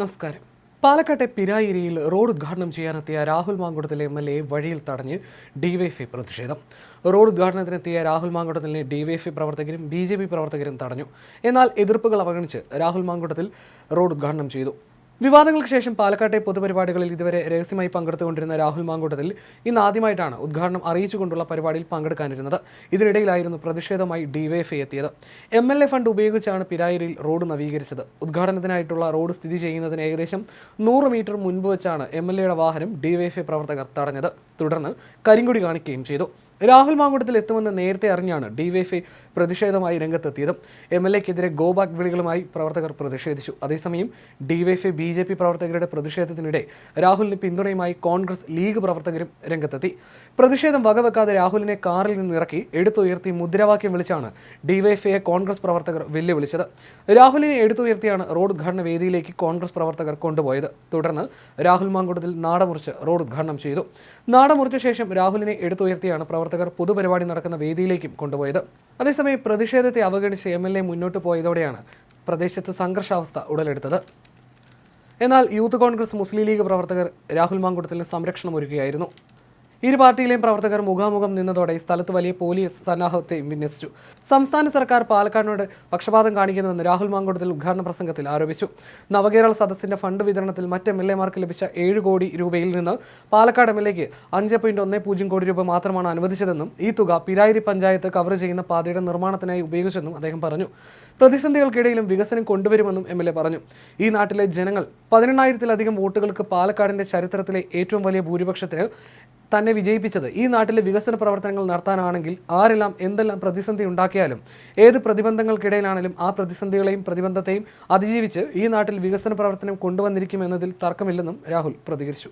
നമസ്കാരം. പാലക്കാട്ടെ പിരായിരിയിൽ റോഡ് ഉദ്ഘാടനം ചെയ്യാനെത്തിയ രാഹുൽ മാങ്കുടത്തിലെ എം എൽ എ വഴിയിൽ തടഞ്ഞ് ഡിവൈഎഫ്ഐ പ്രതിഷേധം. റോഡ് ഉദ്ഘാടനത്തിനെത്തിയ രാഹുൽ മാങ്കുടത്തിലെ ഡിവൈഎഫ്ഐ പ്രവർത്തകരും ബി ജെ പി പ്രവർത്തകരും തടഞ്ഞു. എന്നാൽ എതിർപ്പുകൾ അവഗണിച്ച് രാഹുൽ മാങ്കുടത്തിൽ റോഡ് ഉദ്ഘാടനം ചെയ്തു. വിവാദങ്ങൾക്ക് ശേഷം പാലക്കാട്ടെ പൊതുപരിപാടികളിൽ ഇതുവരെ രഹസ്യമായി പങ്കെടുത്തുകൊണ്ടിരുന്ന രാഹുൽ മാങ്കൂട്ടത്തിൽ ഇന്ന് ആദ്യമായിട്ടാണ് ഉദ്ഘാടനം അറിയിച്ചുകൊണ്ടുള്ള പരിപാടിയിൽ പങ്കെടുക്കാനിരുന്നത്. ഇതിനിടയിലായിരുന്നു പ്രതിഷേധമായി ഡിവൈഎഫ്ഐ എത്തിയത്. എം എൽ എ ഫണ്ട് ഉപയോഗിച്ചാണ് പിരായിരിയിൽ റോഡ് നവീകരിച്ചത്. ഉദ്ഘാടനത്തിനായിട്ടുള്ള റോഡ് സ്ഥിതി ചെയ്യുന്നതിന് ഏകദേശം നൂറ് മീറ്റർ മുൻപ് വെച്ചാണ് എം എൽ എയുടെ വാഹനം ഡിവൈഎഫ്ഐ പ്രവർത്തകർ തടഞ്ഞത്. തുടർന്ന് കരിങ്കൊടി കാണിക്കുകയും ചെയ്തു. രാഹുൽ മാങ്കുടത്തിൽ എത്തുമെന്ന് നേരത്തെ അറിഞ്ഞാണ് ഡിവൈഎഫ്ഐ പ്രതിഷേധമായി രംഗത്തെത്തിയത്. എം എൽ എക്കെതിരെ ഗോബാക്ക് വിളികളുമായി പ്രവർത്തകർ പ്രതിഷേധിച്ചു. അതേസമയം ഡിവൈഎഫ്ഐ ബി ജെ പി പ്രവർത്തകരുടെ പ്രതിഷേധത്തിനിടെ രാഹുലിന് പിന്തുണയുമായി കോൺഗ്രസ് ലീഗ് പ്രവർത്തകരും രംഗത്തെത്തി. പ്രതിഷേധം വകവെക്കാതെ രാഹുലിനെ കാറിൽ നിന്ന് ഇറക്കി എടുത്തുയർത്തി മുദ്രാവാക്യം വിളിച്ചാണ് ഡിവൈഎഫ്ഐയെ കോൺഗ്രസ് പ്രവർത്തകർ വെല്ലുവിളിച്ചത്. രാഹുലിനെ എടുത്തുയർത്തിയാണ് റോഡ് ഉദ്ഘാടന വേദിയിലേക്ക് കോൺഗ്രസ് പ്രവർത്തകർ കൊണ്ടുപോയത്. തുടർന്ന് രാഹുൽ മാങ്കുടത്തിൽ നാടമുറിച്ച് റോഡ് ഉദ്ഘാടനം ചെയ്തു. നാടമുറിച്ച ശേഷം രാഹുലിനെ എടുത്തുയർത്തിയാണ് പ്രവർത്തകർ പൊതുപരിപാടി നടക്കുന്ന വേദിയിലേക്കും കൊണ്ടുപോയത്. അതേസമയം പ്രതിഷേധത്തെ അവഗണിച്ച് എം എൽ എ മുന്നോട്ട് പോയതോടെയാണ് പ്രദേശത്ത് സംഘർഷാവസ്ഥ ഉടലെടുത്തത്. എന്നാൽ യൂത്ത് കോൺഗ്രസ് മുസ്ലിം ലീഗ് പ്രവർത്തകർ രാഹുൽ മാങ്കുടത്തിന് സംരക്ഷണം ഒരുക്കുകയായിരുന്നു. ഇരു പാർട്ടിയിലെയും പ്രവർത്തകർ മുഖാമുഖം നിന്നതോടെ സ്ഥലത്ത് വലിയ പോലീസ് സന്നാഹത്തെ വിന്യസിച്ചു. സംസ്ഥാന സർക്കാർ പാലക്കാടിനോട് പക്ഷപാതം കാണിക്കുന്നുവെന്ന് രാഹുൽ മാങ്കോടത്തിൽ ഉദ്ഘാടന പ്രസംഗത്തിൽ ആരോപിച്ചു. നവകേരള സദസ്സിന്റെ ഫണ്ട് വിതരണത്തിൽ മറ്റ് എം എൽ എമാർക്ക് ലഭിച്ച ഏഴ് കോടി രൂപയിൽ നിന്ന് പാലക്കാട് എം എൽ എക്ക് അഞ്ച് പോയിന്റ് ഒന്ന് പൂജ്യം കോടി രൂപ മാത്രമാണ് അനുവദിച്ചതെന്നും ഈ തുക പിരായിരി പഞ്ചായത്ത് കവർ ചെയ്യുന്ന പാതയുടെ നിർമ്മാണത്തിനായി ഉപയോഗിച്ചെന്നും അദ്ദേഹം പറഞ്ഞു. പ്രതിസന്ധികൾക്കിടയിലും വികസനം കൊണ്ടുവരുമെന്നും എം എൽ എ പറഞ്ഞു. ഈ നാട്ടിലെ ജനങ്ങൾ പതിനെണ്ണായിരത്തിലധികം വോട്ടുകൾക്ക് പാലക്കാടിന്റെ ചരിത്രത്തിലെ ഏറ്റവും വലിയ ഭൂരിപക്ഷത്തിന് തന്നെ വിജയിപ്പിച്ചത്. ഈ നാട്ടിലെ വികസന പ്രവർത്തനങ്ങൾ നടത്താനാണെങ്കിൽ ആരെല്ലാം എന്തെല്ലാം പ്രതിസന്ധി ഉണ്ടാക്കിയാലും ഏത് പ്രതിബന്ധങ്ങൾക്കിടയിലാണെങ്കിലും ആ പ്രതിസന്ധികളെയും പ്രതിബന്ധത്തെയും അതിജീവിച്ച് ഈ നാട്ടിൽ വികസന പ്രവർത്തനം കൊണ്ടുവന്നിരിക്കുമെന്നതിൽ തർക്കമില്ലെന്നും രാഹുൽ പ്രതികരിച്ചു.